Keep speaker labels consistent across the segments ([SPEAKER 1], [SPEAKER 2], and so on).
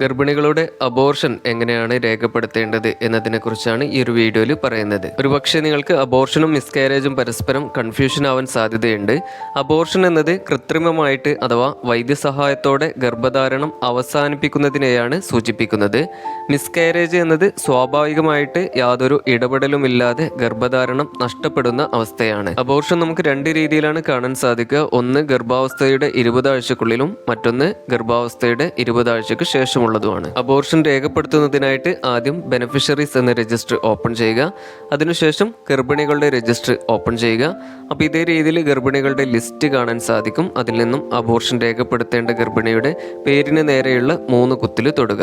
[SPEAKER 1] ഗർഭിണികളുടെ abortion എങ്ങനെയാണ് രേഖപ്പെടുത്തേണ്ടത് എന്നതിനെക്കുറിച്ചാണ് ഈ ഒരു വീഡിയോയിൽ പറയുന്നത്. ഒരുപക്ഷെ നിങ്ങൾക്ക് അബോർഷനും മിസ്കാരേജും പരസ്പരം കൺഫ്യൂഷൻ ആവാൻ സാധ്യതയുണ്ട്. അബോർഷൻ എന്നത് കൃത്രിമമായിട്ട് അഥവാ വൈദ്യസഹായത്തോടെ ഗർഭധാരണം അവസാനിപ്പിക്കുന്നതിനെയാണ് സൂചിപ്പിക്കുന്നത്. മിസ്കാരേജ് എന്നത് സ്വാഭാവികമായിട്ട് യാതൊരു ഇടപെടലുമില്ലാതെ ഗർഭധാരണം നഷ്ടപ്പെടുന്ന അവസ്ഥയാണ്. അബോർഷൻ നമുക്ക് രണ്ട് രീതിയിലാണ് കാണാൻ സാധിക്കുക. ഒന്ന് ഗർഭാവസ്ഥയുടെ ഇരുപതാഴ്ചക്കുള്ളിലും മറ്റൊന്ന് ഗർഭാവസ്ഥയുടെ ഇരുപത് ആഴ്ചക്ക് ശേഷമുള്ളതുമാണ് അബോർഷൻ രേഖപ്പെടുത്തുന്നതിനായിട്ട് ആദ്യം ബെനിഫിഷ്യറീസ് എന്ന രജിസ്റ്റർ ഓപ്പൺ ചെയ്യുക. അതിനുശേഷം ഗർഭിണികളുടെ രജിസ്റ്റർ ഓപ്പൺ ചെയ്യുക. അപ്പോൾ ഇതേ രീതിയിൽ ഗർഭിണികളുടെ ലിസ്റ്റ് കാണാൻ സാധിക്കും. അതിൽ നിന്നും അബോർഷൻ രേഖപ്പെടുത്തേണ്ട ഗർഭിണിയുടെ പേരിന് നേരെയുള്ള മൂന്ന് കുത്തിൽ തൊടുക.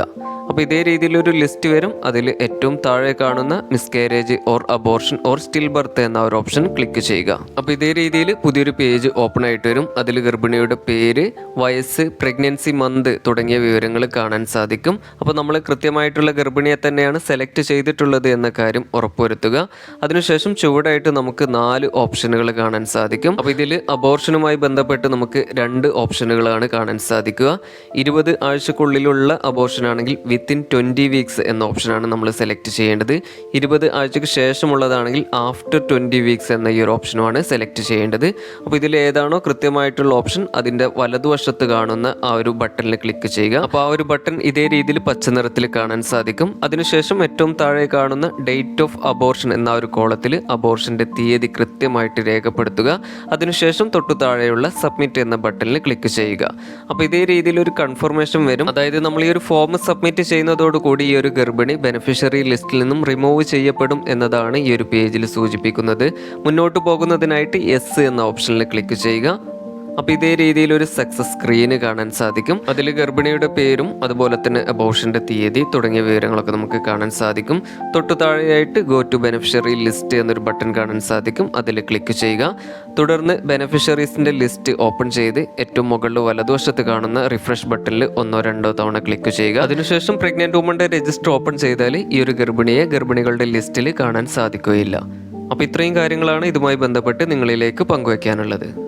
[SPEAKER 1] അപ്പോൾ ഇതേ രീതിയിലൊരു ലിസ്റ്റ് വരും. അതിൽ ഏറ്റവും താഴെ കാണുന്ന miscarriage or abortion or stillbirth എന്ന ഒരു ഓപ്ഷൻ ക്ലിക്ക് ചെയ്യുക. അപ്പോൾ ഇതേ രീതിയിൽ പുതിയൊരു പേജ് ഓപ്പൺ ആയിട്ട് വരും. അതിൽ ഗർഭിണിയുടെ പേര് വയസ്സ് പ്രഗ്നൻസി മന്ത് തുടങ്ങിയ വിവരങ്ങൾ കാണാൻ സാധിക്കും. അപ്പോൾ നമ്മൾ കൃത്യമായിട്ടുള്ള ഗർഭിണിയെ തന്നെയാണ് സെലക്ട് ചെയ്തിട്ടുള്ളത് എന്ന കാര്യം ഉറപ്പുവരുത്തുക. അതിനുശേഷം ചുവടായിട്ട് നമുക്ക് നാല് ഓപ്ഷനുകൾ കാണാൻ സാധിക്കും. അപ്പോൾ ഇതിൽ അബോർഷനുമായി ബന്ധപ്പെട്ട് നമുക്ക് രണ്ട് ഓപ്ഷനുകളാണ് കാണാൻ സാധിക്കുക. ഇരുപത് ആഴ്ചക്കുള്ളിലുള്ള അബോർഷൻ ആണെങ്കിൽ വിത്തിൻ ട്വന്റി വീക്സ് എന്ന ഓപ്ഷനാണ് നമ്മൾ സെലക്ട് ചെയ്യേണ്ടത്. ഇരുപത് ആഴ്ചക്ക് ശേഷമുള്ളതാണെങ്കിൽ ആഫ്റ്റർ ട്വന്റി വീക്സ് എന്ന ഈ ഒരു ഓപ്ഷനുമാണ് സെലക്ട് ചെയ്യേണ്ടത്. അപ്പോൾ ഇതിൽ ഏതാണോ കൃത്യമായിട്ടുള്ള ഓപ്ഷൻ അതിന്റെ വലതുവശത്ത് കാണുന്ന ആ ഒരു ബട്ടണിൽ ക്ലിക്ക് ചെയ്യുക. അപ്പോൾ ആ ഒരു ബട്ടൺ ഇതേ രീതിയിൽ പച്ച നിറത്തിൽ കാണാൻ സാധിക്കും. അതിനുശേഷം ഏറ്റവും താഴെ കാണുന്ന ഡേറ്റ് ഓഫ് അബോർഷൻ എന്ന ഒരു കോളത്തിൽ അബോർഷന്റെ തീയതി കൃത്യമായിട്ട് രേഖപ്പെടുത്തുക. അതിനുശേഷം തൊട്ടു താഴെയുള്ള സബ്മിറ്റ് എന്ന ബട്ടണിൽ ക്ലിക്ക് ചെയ്യുക. അപ്പോൾ ഇതേ രീതിയിൽ ഒരു കൺഫർമേഷൻ വരും. അതായത് നമ്മൾ ഈ ഒരു ഫോം സബ്മിറ്റ് ചെയ്യുന്നതോടുകൂടി ഈ ഒരു ഗർഭിണി ബെനിഫിഷ്യറി ലിസ്റ്റിൽ നിന്നും റിമൂവ് ചെയ്യപ്പെടും എന്നതാണ് ഈ ഒരു പേജിൽ സൂചിപ്പിക്കുന്നത്. മുന്നോട്ട് പോകുന്നതിനായിട്ട് എസ് എന്ന ഓപ്ഷനിൽ ക്ലിക്ക് ചെയ്യുക. അപ്പോൾ ഇതേ രീതിയിൽ ഒരു സക്സസ് സ്ക്രീന് കാണാൻ സാധിക്കും. അതിൽ ഗർഭിണിയുടെ പേരും അതുപോലെ തന്നെ അബോഷന്റെ തീയതി തുടങ്ങിയ വിവരങ്ങളൊക്കെ നമുക്ക് കാണാൻ സാധിക്കും. തൊട്ടു താഴെയായിട്ട് ഗോ ടു ബെനിഫിഷ്യറി ലിസ്റ്റ് എന്നൊരു ബട്ടൺ കാണാൻ സാധിക്കും. അതിൽ ക്ലിക്ക് ചെയ്യുക. തുടർന്ന് ബെനിഫിഷ്യറീസിന്റെ ലിസ്റ്റ് ഓപ്പൺ ചെയ്ത് ഏറ്റവും മുകളിൽ വലതുവശത്ത് കാണുന്ന റിഫ്രഷ് ബട്ടണിൽ ഒന്നോ രണ്ടോ തവണ ക്ലിക്ക് ചെയ്യുക. അതിനുശേഷം പ്രഗ്നന്റ് വുമന്റെ രജിസ്റ്റർ ഓപ്പൺ ചെയ്താൽ ഈ ഒരു ഗർഭിണിയെ ഗർഭിണികളുടെ ലിസ്റ്റിൽ കാണാൻ സാധിക്കുകയില്ല. അപ്പോൾ ഇത്രയും കാര്യങ്ങളാണ് ഇതുമായി ബന്ധപ്പെട്ട് നിങ്ങളിലേക്ക് പങ്കുവയ്ക്കാനുള്ളത്